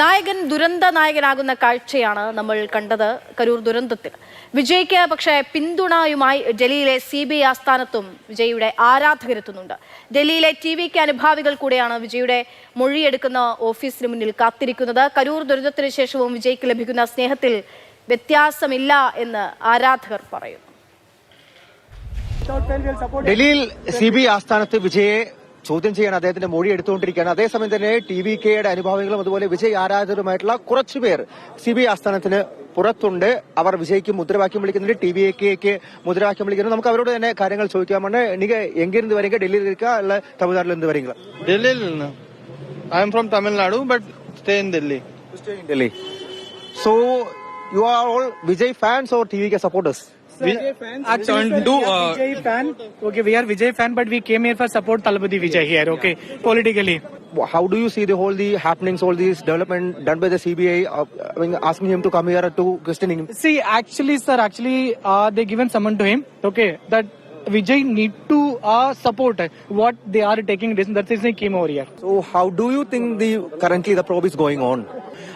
നായകൻ ദുരന്ത നായകനാകുന്ന കാഴ്ചയാണ് നമ്മൾ കണ്ടത് കരൂർ ദുരന്തത്തിൽ. വിജയ്ക്ക് പക്ഷേ പിന്തുണയുമായി ഡൽഹിയിലെ സി ബി ഐ ആസ്ഥാനത്തും വിജയുടെ ആരാധകരെത്തുന്നുണ്ട്. ഡൽഹിയിലെ ടി വിക്ക് അനുഭാവികൾ കൂടെയാണ് വിജയുടെ മൊഴിയെടുക്കുന്ന ഓഫീസിന് മുന്നിൽ കാത്തിരിക്കുന്നത്. കരൂർ ദുരന്തത്തിന് ശേഷവും വിജയ്ക്ക് ലഭിക്കുന്ന സ്നേഹത്തിൽ വ്യത്യാസമില്ല എന്ന് ആരാധകർ പറയുന്നു. ഡൽഹിയിൽ സി ബി ആസ്ഥാനത്ത് വിജയെ ചോദ്യം ചെയ്യാൻ അദ്ദേഹത്തിന്റെ മൊഴി എടുത്തുകൊണ്ടിരിക്കുകയാണ്. അതേസമയം തന്നെ ടി വി കെയുടെ അനുഭവങ്ങളും അതുപോലെ വിജയ് ആരാധകരുമായിട്ടുള്ള കുറച്ചുപേർ സി ബി ഐ ആസ്ഥാനത്തിന് പുറത്തുണ്ട്. അവർ വിജയ്ക്ക് മുദ്രാവാക്യം വിളിക്കുന്നുണ്ട്. ടി വി കെക്ക് മുദ്രാവാക്യം വിളിക്കുന്നു. നമുക്ക് അവരോട് തന്നെ കാര്യങ്ങൾ ചോദിക്കാമാണ് എനിക്ക് എങ്കിരുന്ന് വരിക ഡൽഹിയിൽ ഇരിക്കുക അല്ല തമിഴ്നാട്ടിൽ എന്ത് വരിക? ഡൽഹിയിൽ നിന്ന്. I am from Tamil Nadu but stay in Delhi stay in Delhi so you are all Vijay fans or T V K supporters Actually, sir, do, we are uh, Vijay fan. Okay, we are Vijay fan, but we came here for support Talabadi Vijay here. Okay, politically. how do you see the whole the happenings, all these development done by the CBI, uh, I mean, asking him to come here to questioning him? See, actually, sir, actually, uh, they given someone to him. Okay, that Vijay need to uh, support what they are taking. decision. That's why he came over here. So how do you think the currently the probe is going on?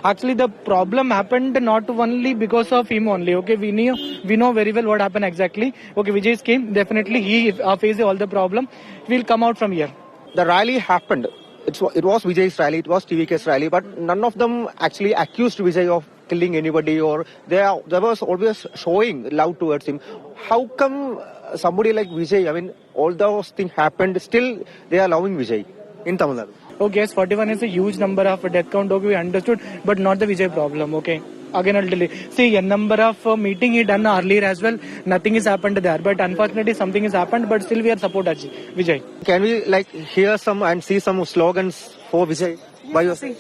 Actually, the problem happened not only because of him only. Okay, we knew we know very well what happened exactly. Okay, Vijay came. Definitely, he uh, faced all the problem. We'll come out from here. The rally happened. It's, it was Vijay's rally, it was TVK's rally, but none of them actually accused Vijay of killing anybody or they, are, they was always showing love towards him. How come somebody like Vijay, I mean, all those things happened, still they are loving Vijay in Tamil Nadu? Okay, yes, 41 is a huge number of death count. Okay, we understood, but not the Vijay problem. Okay. Again, I'll delay. See, a number of uh, meeting he done earlier as well. Nothing has happened there, but unfortunately, something has happened. But still, we are support Ajay, Vijay. Can we like hear some and see some slogans for Vijay by your side?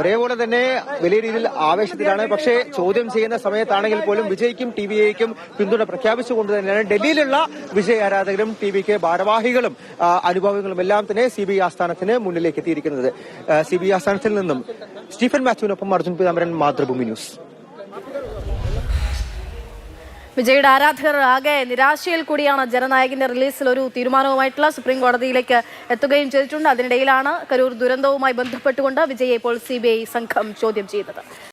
ഒരേപോലെ തന്നെ വലിയ രീതിയിൽ ആവേശത്തിലാണ്. പക്ഷേ ചോദ്യം ചെയ്യുന്ന സമയത്താണെങ്കിൽ പോലും വിജയ്ക്കും ടി വി എക്കും പിന്തുണ പ്രഖ്യാപിച്ചുകൊണ്ട് തന്നെയാണ്. ഡൽഹിയിലുള്ള വിജയ് ആരാധകരും ടി വി കെ ഭാരവാഹികളും അനുഭവങ്ങളും എല്ലാം തന്നെ സി ബി ഐ ആസ്ഥാനത്തിന് മുന്നിലേക്ക് എത്തിയിരിക്കുന്നത്. സി ബി ഐ ആസ്ഥാനത്തിൽ നിന്നും സ്റ്റീഫൻ മാത്യുവിനൊപ്പം അർജുൻ പിതാമരൻ മാതൃഭൂമി ന്യൂസ്. വിജയുടെ ആരാധകർ ആകെ നിരാശയിൽ കൂടിയാണ് ജനനായകന്റെ റിലീസിൽ ഒരു തീരുമാനവുമായിട്ടുള്ള സുപ്രീം കോടതിയിലേക്ക് എത്തുകയും ചെയ്തിട്ടുണ്ട്. അതിനിടയിലാണ് കരൂർ ദുരന്തവുമായി ബന്ധപ്പെട്ടുകൊണ്ട് വിജയെ ഇപ്പോൾ സി സംഘം ചോദ്യം ചെയ്തത്